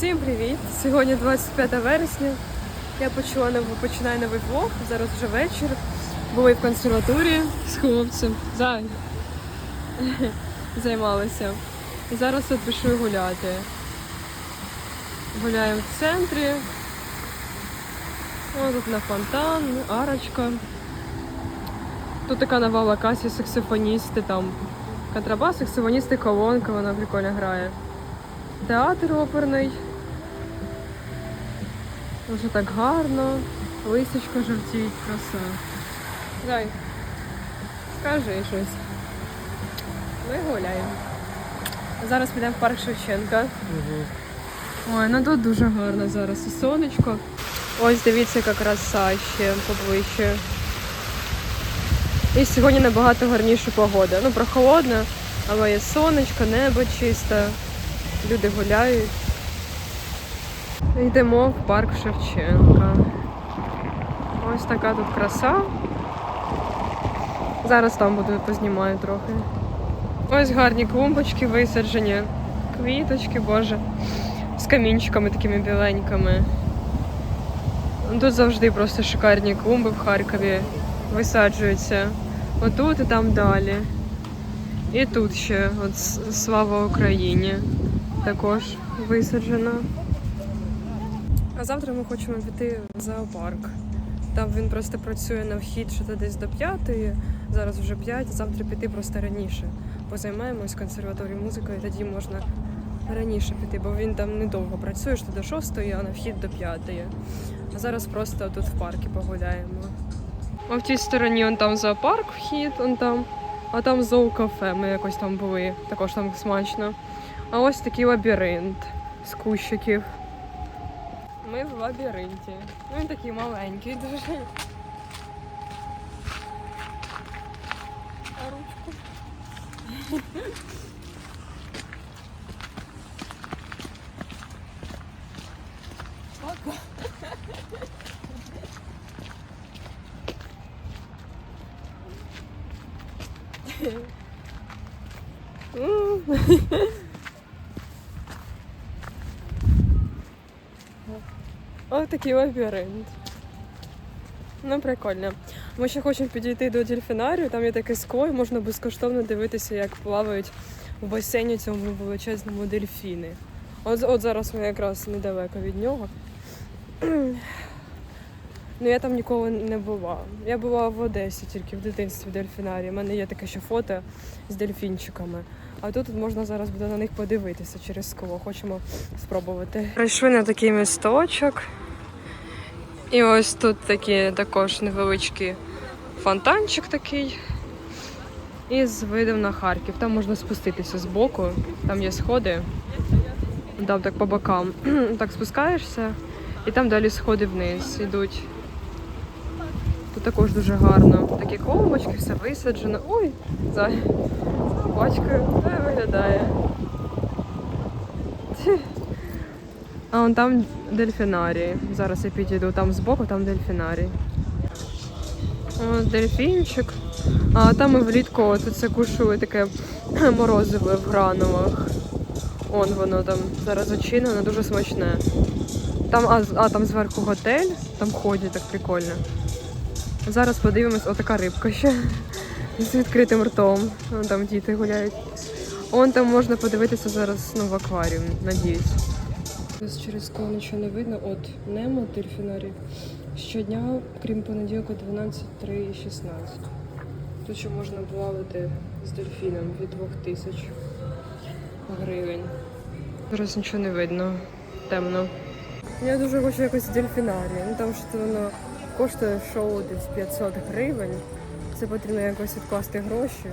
Всім привіт! Сьогодні 25 вересня. Я почала новий, починаю новий влог. Зараз вже вечір. Були в консерваторії з хлопцем. Зай. Займалися. І зараз тут пішли гуляти. Гуляємо в центрі. О, тут на фонтан, арочка. Тут така нова локація, саксофоністи там. Контрабас, саксофоністи, колонка, вона прикольно грає. Театр оперний. Дуже так гарно. Лисичка жовтіють, краса. Дай, скажи щось. Ми гуляємо. Зараз підемо в парк Шевченка. Ой, ну тут дуже гарно зараз. І сонечко. Ось дивіться, яка краса ще поближче. І сьогодні набагато гарніша погода. Ну, прохолодно, але є сонечко, небо чисте, люди гуляють. Йдемо в парк Шевченка. Ось така тут краса. Зараз там буду познімаю трохи. Ось гарні клумбочки висаджені, квіточки, боже, з камінчиками такими біленькими. Тут завжди просто шикарні клумби в Харкові висаджуються. Отут і там далі. І тут ще от слава Україні також висаджена. А завтра ми хочемо піти в зоопарк. Там він просто працює на вхід що то десь до п'ятої, зараз вже п'ять, завтра піти просто раніше. Позаймаємось в консерваторії музикою, і тоді можна раніше піти, бо він там недовго працює, що до шостої, а на вхід до п'ятої. А зараз просто тут в парку погуляємо. А в тій стороні он там зоопарк, вхід, он там, а там зоокафе. Ми якось там були, також там смачно. А ось такий лабіринт з кущиків. Ми в лабіринті. Ну, він такий маленький дуже. А ручку? Ладно. М. такий лабіринт. Ну, прикольно. Ми ще хочемо підійти до дельфінарію, там є таке скло, і можна безкоштовно дивитися, як плавають в басейні цьому величезному дельфіни. От, от зараз ми якраз недалеко від нього. Ну, я там ніколи не була. Я була в Одесі тільки в дитинстві в дельфінарії. У мене є таке ще фото з дельфінчиками. А тут можна зараз буде на них подивитися через скло. Хочемо спробувати. Прийшли на такий місточок. І ось тут такий також невеличкий фонтанчик такий. І з видом на Харків. Там можна спуститися з боку, там є сходи. Там так по бокам. так спускаєшся, і там далі сходи вниз йдуть. Тут також дуже гарно. Такі колбочки, все висаджено. Ой, зай. Бачкою, це виглядає. А вон там дельфінарій. Зараз я підійду там збоку, там дельфінарій. Дельфінчик. А там ми влітку от це кушали таке морозиве в гранулах. Он воно там зараз зачинено, дуже смачне. Там, а, а там зверху готель, там ходять так прикольно. Зараз подивимось, отака рибка ще з відкритим ртом. Там діти гуляють. Он там можна подивитися зараз ну, в акваріум, надіюсь. Через коло нічого не видно. От Немо дельфінарій. Щодня, крім понеділка, 12, 3 і 16. Тут ще можна плавати з дельфіном від 2000 гривень. Зараз нічого не видно. Темно. Я дуже хочу якось дельфінарій. Ну там що воно коштує шоу десь 500 гривень. Це потрібно якось відкласти гроші.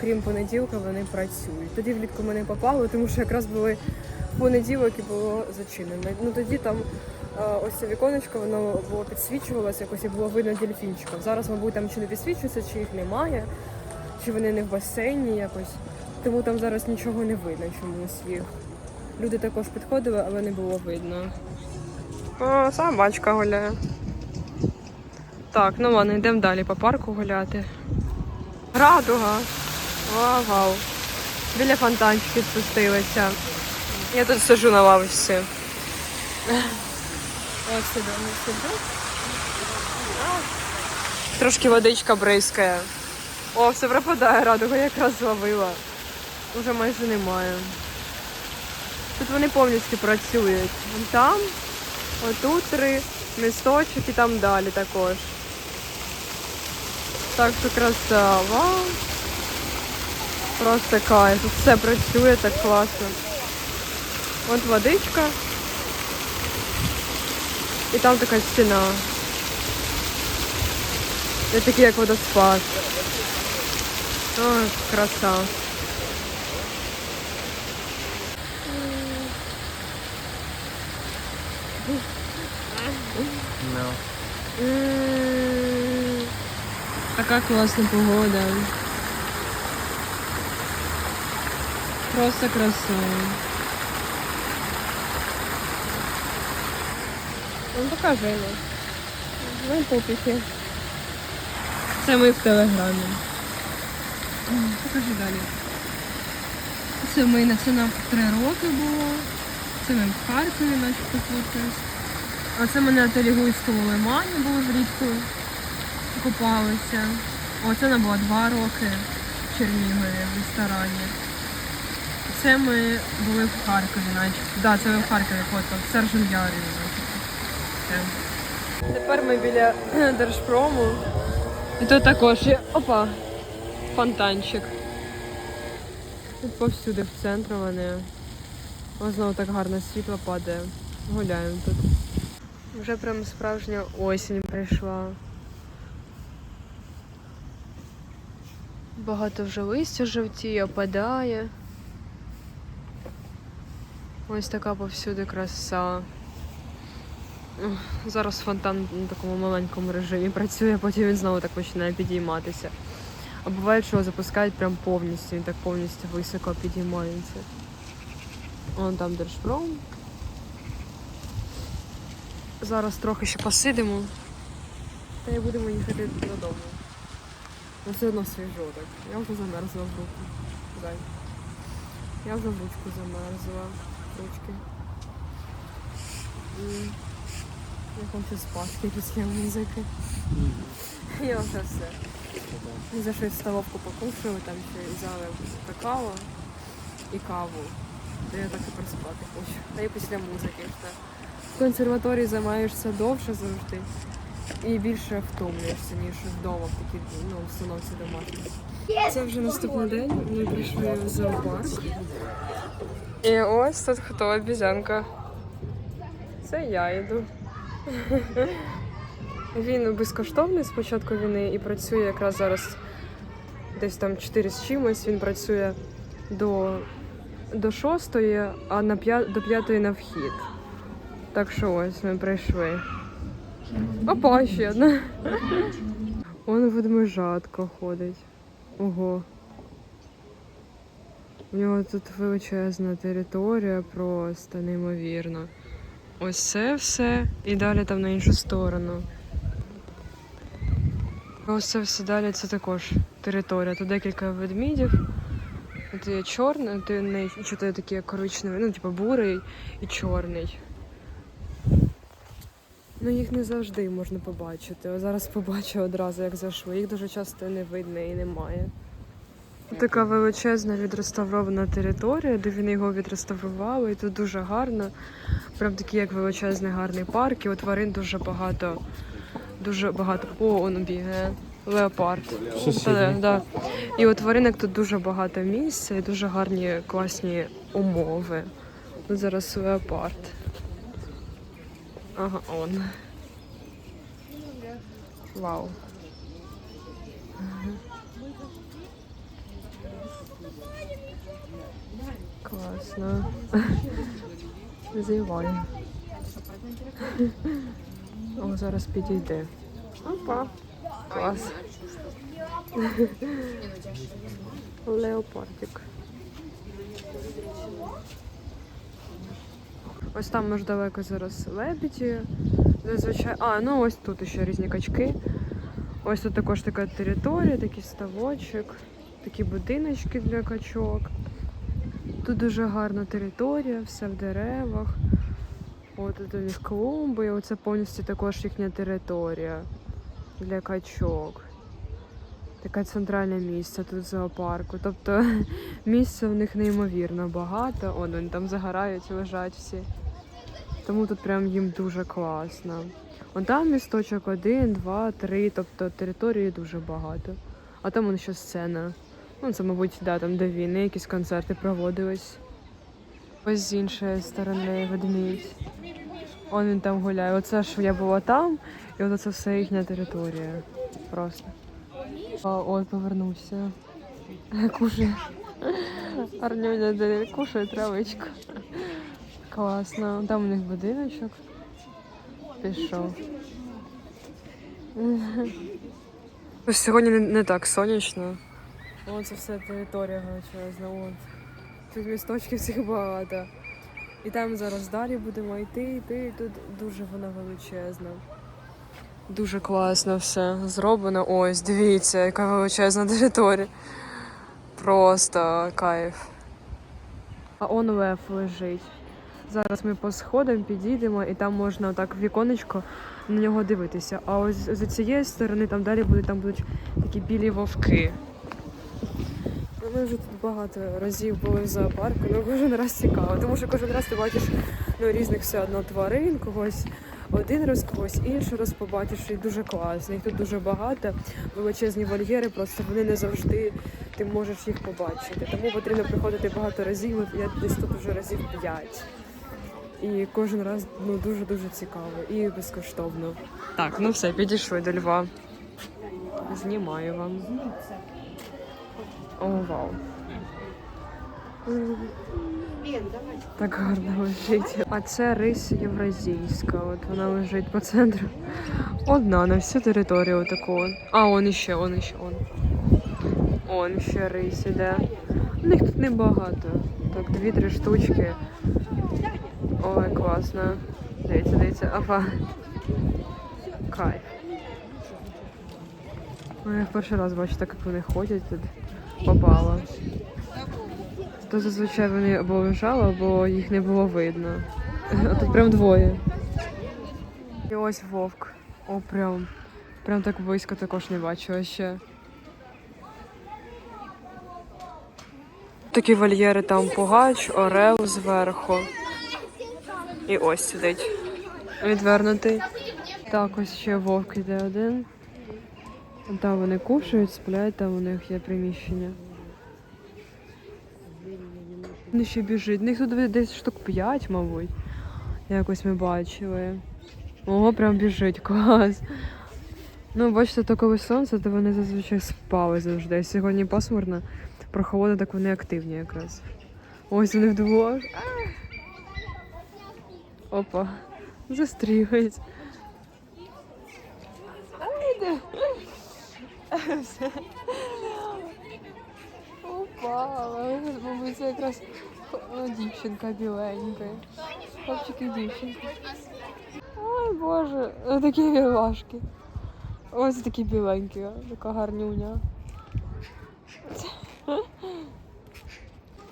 Крім понеділка, вони працюють. Тоді влітку ми не попали, тому що якраз були понеділок і було зачинено. Ну тоді там е, ось це віконечко, воно було підсвічувалося, якось і було видно дельфінчиків. Зараз, мабуть, там чи не підсвічується, чи їх немає, чи вони не в басейні якось. Тому там зараз нічого не видно чомусь їх. Люди також підходили, але не було видно. О, собачка гуляє. Так, ну ладно, йдемо далі по парку гуляти. Радуга. Вау, вау. Біля фонтанчиків спустилися. Я тут сижу на лавочці. Ось сюди ми сюди. Трошки водичка бризкає. О, все пропадає, радуга якраз зловила. Уже майже немає. Тут вони повністю працюють. Вон Там, отут три місточок і там далі також. Так що краса, вау. Просто кайф. Все працює так класно. От водичка. І там така стіна. Це такий як водоспад. О, краса. М, Така класна погода. Просто краса. Ну покажи нам. Ну пупіки. Це ми в телеграмі. Покажи далі. Це ми на це нам три роки було. Це ми в Харкові начебто фоткались. А це ми на Телігуйському лимані були влітку. Купалися. Оце нам було два роки в Чернігові в ресторані. Це ми були в Харкові, начебто. Так, да, це ми в Харкові фоткали, в Сержем Ярі, начебто. Тепер ми біля Держпрому. І тут також є опа, фонтанчик. Тут повсюди в центрі вони. Ось знову так гарно світло падає. Гуляємо тут. Вже прям справжня осінь прийшла. Багато вже листя жовтіє, опадає. Ось така повсюди краса. Зараз фонтан на такому маленькому режимі працює, потім він знову так починає підійматися. А буває, що його запускають прям повністю, він так повністю високо підіймається. Вон там Держпром. Зараз трохи ще посидимо. Та й будемо їхати додому. Ну все одно свіжо так. Я вже замерзла в руку. Дай. Я вже в ручку замерзла. Ручки. М. Я хочу спати після музики. Я вже все. За щось столовку покушаю, там ще взяли какао і каву. То я так тепер спати хочу. Та й після музики. Що. В консерваторії займаєшся довше завжди і більше втомлюєшся, ніж вдома в такій ну, установці домашній. Це вже наступний день. Ми прийшли в зоопарк. І ось тут хто обізянка. Це я йду. Він безкоштовний з початку війни і працює якраз зараз десь там 4 з чимось. Він працює до, до 6, а на 5, до 5 на вхід. Так що ось ми прийшли. Опа, ще одна. Он ведмежатко ходить. Ого. У нього тут величезна територія, просто неймовірно. Ось це все і далі там на іншу сторону. Ось це все далі це також територія. Тут декілька ведмідів. От є чорний, ти не що то такі коричневий, ну типу бурий і чорний. Ну їх не завжди можна побачити. О, зараз побачу одразу, як зайшли. Їх дуже часто не видно і немає. Така величезна відреставрована територія, де вони його відреставрували, і тут дуже гарно. Прям такий як величезний гарний парк. І у тварин дуже багато, дуже багато. О, он бігає. Леопард. Та, да. І у тваринок тут дуже багато місця і дуже гарні класні умови. Тут зараз леопард. Ага, он. Вау. Класно. Зівай. О, зараз підійде. Опа. Клас. Леопардик. Ось там може далеко зараз лебеді. Зазвичай. А, ну ось тут ще різні качки. Ось тут також така територія, такий ставочок, такі будиночки для качок. Тут дуже гарна територія, все в деревах. От у них клумби, оце повністю також їхня територія для качок. Таке центральне місце тут зоопарку. Тобто місця в них неймовірно багато. О, вони там загорають, лежать всі. Тому тут прям їм дуже класно. Вон там місточок один, два, три, тобто території дуже багато. А там вон ще сцена. Ну, це, мабуть, да, там де війни, якісь концерти проводились. Ось з іншої сторони ведмідь. Он він там гуляє. Оце ж я була там, і от це все їхня територія. Просто. От повернувся. Кушає. Арнюня кушає травичку. Класно. Там у них будиночок. Пішов. Сьогодні не так сонячно. Ось це все територія величезна. От. Тут місточків всіх багато. І там зараз далі будемо йти, йти. І тут дуже вона величезна. Дуже класно все зроблено. Ось, дивіться, яка величезна територія. Просто кайф. А он лев лежить. Зараз ми по сходам підійдемо і там можна так віконечко на нього дивитися. А ось з цієї сторони там далі будуть, там будуть такі білі вовки. Ми вже тут багато разів були в зоопарку, ну кожен раз цікаво, тому що кожен раз ти бачиш ну, різних все одно тварин, когось один раз, когось інший раз побачиш, і дуже класно. Їх тут дуже багато, величезні вольєри, просто вони не завжди ти можеш їх побачити. Тому потрібно приходити багато разів. Я десь тут вже разів п'ять. І кожен раз ну дуже-дуже цікаво і безкоштовно. Так, ну все, підійшли до Льва. Знімаю вам. О, вау. Так гарно лежить. А це рись євразійська. От вона лежить по центру. Одна на всю територію таку. А, он іще, он іще, он. Он ще рись іде. У них тут небагато. Так, дві-три штучки. Ой, класно. Дивіться, дивіться. Опа. Кайф. Ну, я в перший раз бачу так, як вони ходять тут. Попало. То зазвичай вони або лежали, або їх не було видно. А тут прям двоє. І ось вовк. О, прям. Прям так близько також не бачила ще. Такі вольєри там пугач, орел зверху. І ось сидить. Відвернутий. Так, ось ще вовк іде один. Там вони кушають, сплять, там у них є приміщення. Він ще біжить. У них тут десь штук 5, мабуть. Якось ми бачили. Ого, прям біжить, клас. Ну, бачите, то коли сонце, то вони зазвичай спали завжди. Сьогодні пасмурно, прохолодно, так вони активні якраз. Ось вони вдвох. Опа, застрілить. Упала. Мабуть, це якраз дівчинка біленька. Хлопчик і дівчинка. Ой, Боже, такі білашки. Ось такі біленькі, така гарнюня.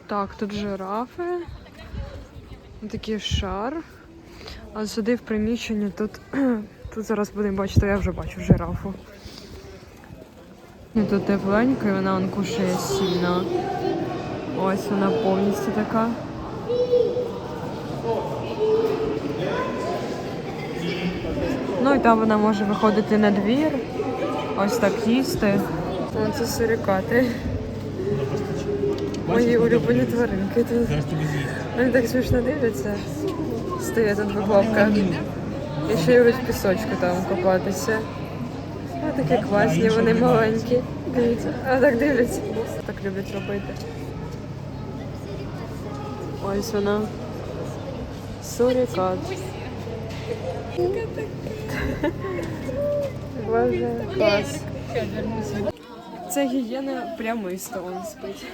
Так, тут жирафи. Такий шар. А сюди в приміщенні тут, тут зараз будемо бачити, я вже бачу жирафу. І тут тепленько, і вона он кушає сіно. Ось вона повністю така. Ну і там вона може виходити на двір, ось так їсти. О, це сурикати. Мої улюблені тваринки тут. Вони так смішно дивляться. Стоять тут в. І ще люблять в пісочку там купатися. Ось такі класні, вони маленькі. Дивіться, а так дивляться. Так люблять робити. Ось вона. Сурикат. Боже, клас. Це гієна прямисто, он спить.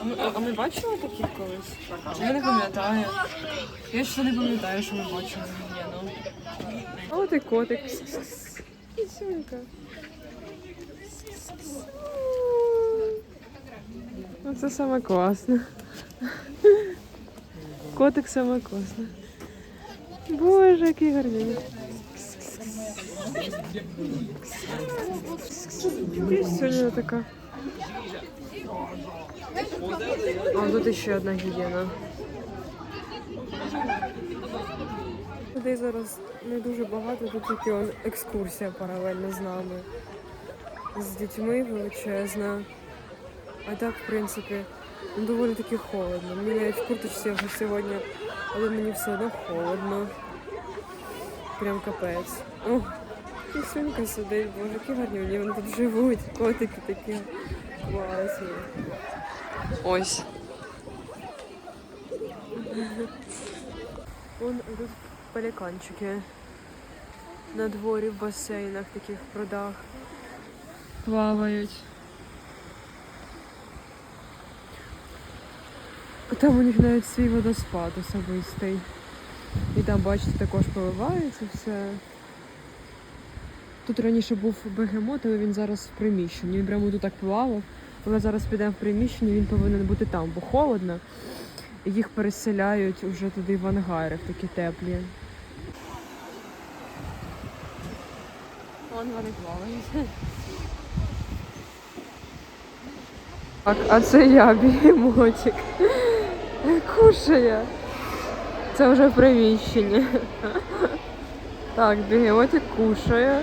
А ми, а ми бачили таких колись? Я не пам'ятаю. Я ще не пам'ятаю, що ми бачили гієну. От і котик. Кисюнька. Ну, Це саме класне. Котик саме класне. Боже, який гарний. Сьогодні така. А тут ще одна гігієна. Людей зараз не дуже багато, тут тільки он екскурсія паралельно з нами. З дітьми величезна. А так, в принципі, ну, доволі таки холодно. Мені навіть в курточці вже сьогодні, але мені все одно холодно. Прям капець. О, кисюнька сидить, боже, які гарні вони вони тут живуть. Котики такі класні. Ось. Вон тут пеліканчики. На дворі в басейнах, таких прудах. Плавають. Там у них навіть свій водоспад особистий. І там, бачите, також поливається все. Тут раніше був бегемот, але він зараз в приміщенні. Він прямо тут так плавав. Але зараз підемо в приміщення, він повинен бути там, бо холодно. Їх переселяють уже туди в ангари, в такі теплі. Вон вони плавають. Так, а це я, бігемотик. Кушає. Це вже в приміщенні. Так, бігемотик кушає.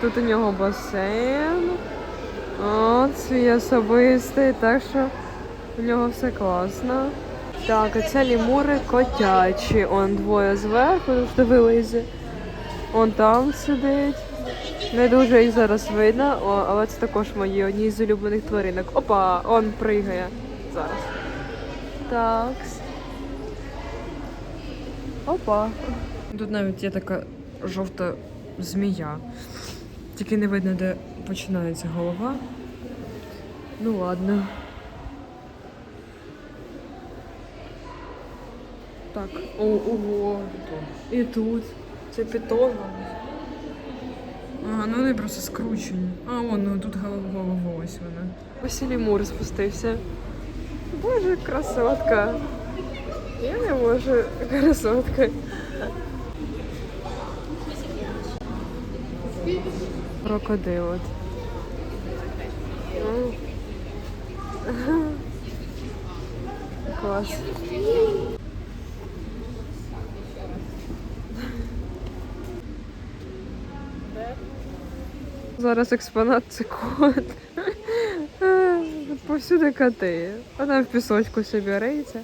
Тут у нього басейн. От, свій особистий, так що у нього все класно. Так, а це лімури котячі. Он двоє зверху, тут вилизе. Он там сидить. Не дуже їх зараз видно, о, але це також мої одні з улюблених тваринок. Опа, он пригає зараз. Так. Опа. Тут навіть є така жовта змія. Тільки не видно, де починається голова. Ну ладно. Так, о, ого. І тут. Це питон. Ага, ну вони просто скручені. А, он, ну тут голова ось вона. Василій Мур спустився. Боже, красотка. Я не можу, красотка. Крокодил. от. Ну. Клас. Зараз експонат це кот. Повсюди коти. Вона в пісочку собі риється.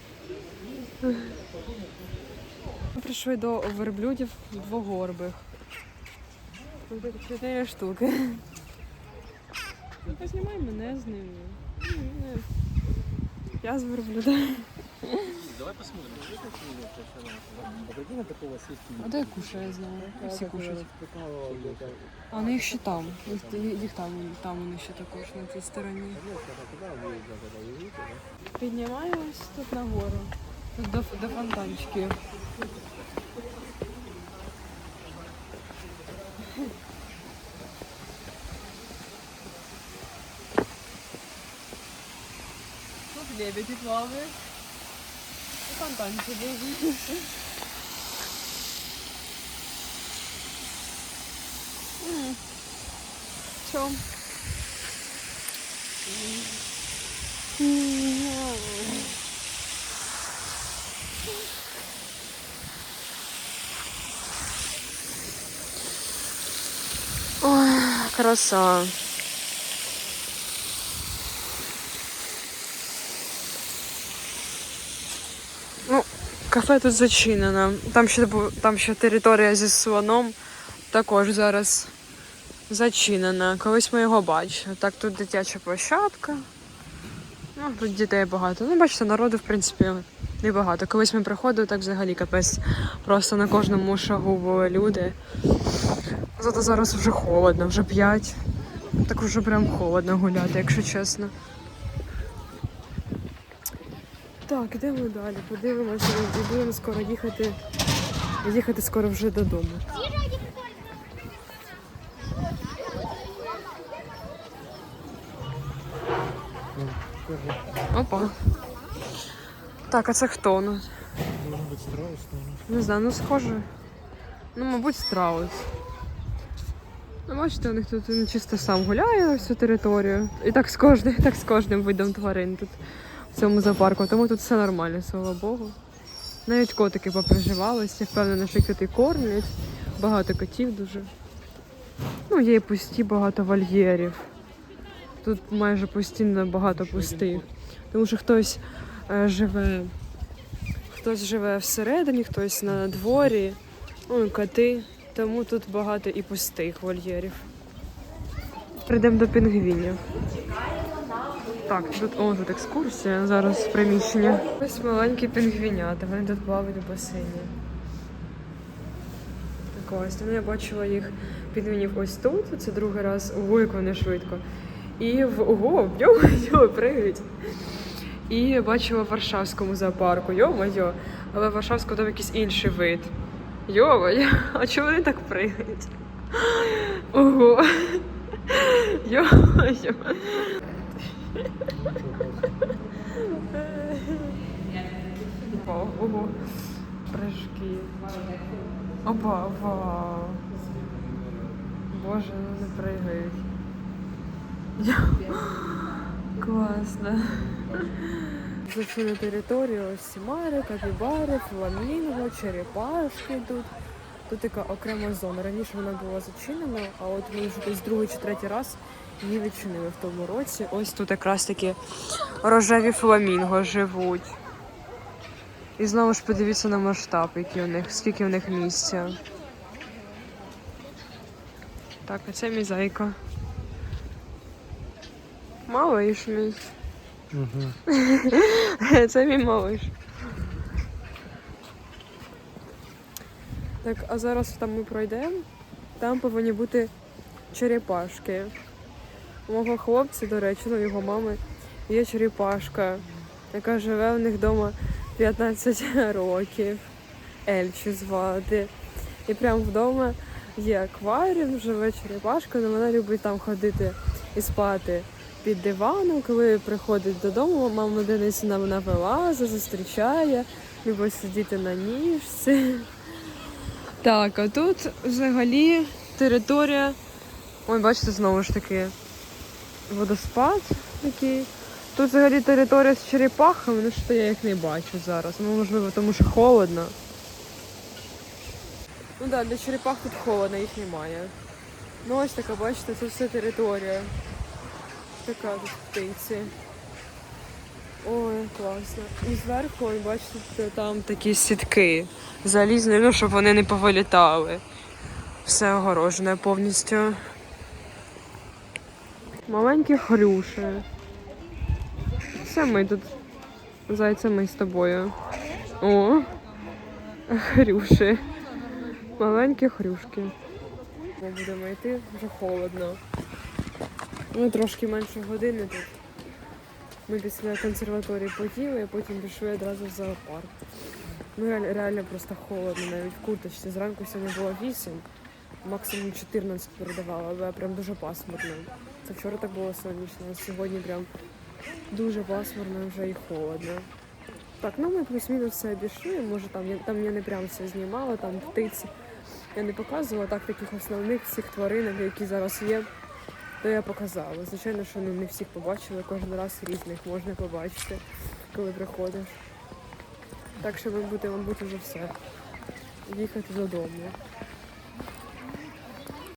Ми прийшли до верблюдів двогорбих. Чотири штуки. Ну, познімай мене з ними. Я з верблюда. Давай посмотрим. На такого сесть. А де кушає, я знаю. Всі кушають. А вони їх ще там. Їх, їх там, там вони ще також на цій стороні. Піднімаємось тут нагору. Тут до, до фонтанчиків. Тут лебеді плавають. І фонтанчики. Чом? Ой, краса. Ну, кафе тут зачинено. Там ще, там ще територія зі слоном також зараз зачинена. Колись ми його бачили. Так, тут дитяча площадка. Ну, тут дітей багато. Ну, бачите, народу, в принципі, небагато. Колись ми приходили, так взагалі капець. Просто на кожному шагу були люди. Зато зараз вже холодно, вже 5. Так вже прям холодно гуляти, якщо чесно. Так, йдемо далі, подивимося і будемо скоро їхати. Їхати скоро вже додому. Опа. Так, а це хто у? Должен быть страус. Не знаю, ну схоже. Ну, мабуть, страус. Ну, бачите, у них тут чисто сам гуляє на всю територію. І так з кожним, так з кожним видом тварин тут цьому зоопарку. Тому тут все нормально, слава Богу. Навіть котики поприживалися, впевнена, що коти кормлять. Багато котів дуже. Ну, є і пусті багато вольєрів. Тут майже постійно багато пустих. Тому що хтось е, живе, хтось живе всередині, хтось на дворі, ну і коти. Тому тут багато і пустих вольєрів. Прийдемо до пінгвінів. Так, тут о, тут екскурсія зараз в приміщення. Ось маленькі пінгвінята, вони тут плавають у басейні. Так ось, ну я бачила їх пінгвінів ось тут, це другий раз, ого, як вони швидко. І в ого, йо-моє, пригають. І бачила в Варшавському зоопарку, йо-моє, але в Варшавському там якийсь інший вид. Йо-моє, а чому вони так пригають? Ого. Йо-моє. Ого. Прыжки. Оба, вау. Боже, ну не пригають. Класно. На територію ось сімари, капібари, фламінго, черепашки тут. Тут така окрема зона. Раніше вона була зачинена, а от ми вже десь другий чи третій раз її відчинили в тому році. Ось тут якраз такі рожеві фламінго живуть. І знову ж подивіться на масштаб, який у них, скільки у них місця. Так, а це мій зайка. Малиш мій. Угу. Це мій малиш. Так, а зараз там ми пройдемо. Там повинні бути черепашки. У мого хлопця, до речі, ну його мами, є черепашка, яка живе у них вдома 15 років. Ельчі звати. І прямо вдома є акваріум, живе черепашка, але вона любить там ходити і спати під диваном. Коли приходить додому, мама Денисина вона вилазить, зустрічає, любить сидіти на ніжці. Так, а тут взагалі територія. Ой, бачите, знову ж таки водоспад такий. Тут взагалі територія з черепахами, ну що я їх не бачу зараз. Ну, можливо, тому що холодно. Ну так, да, для черепах тут холодно, їх немає. Ну ось така, бачите, це все територія. Така тут птиці. Ой, класно. І зверху, ось бачите, там такі сітки залізні, ну, щоб вони не повилітали. Все огорожене повністю. Маленькі хрюші. Це ми тут. Зайця ми з тобою. О! Хрюші. Маленькі хрюшки. Ми будемо йти, вже холодно. Ну, трошки менше години тут. Ми після консерваторії поїли, а потім пішли одразу в зоопарк. Ну, реально, просто холодно, навіть в курточці. Зранку сьогодні було 8, максимум 14 передавала, але прям дуже пасмурно. Це вчора так було сонячно, а сьогодні прям дуже пасмурно вже і холодно. Так, ну ми плюс-мінус все обійшли. Може там я там я не прям все знімала, там птиці. Я не показувала так таких основних всіх тваринок, які зараз є. То я показала. Звичайно, що ну, не всіх побачили, кожен раз різних можна побачити, коли приходиш. Так що, мабуть, мабуть, вже все. Їхати додому.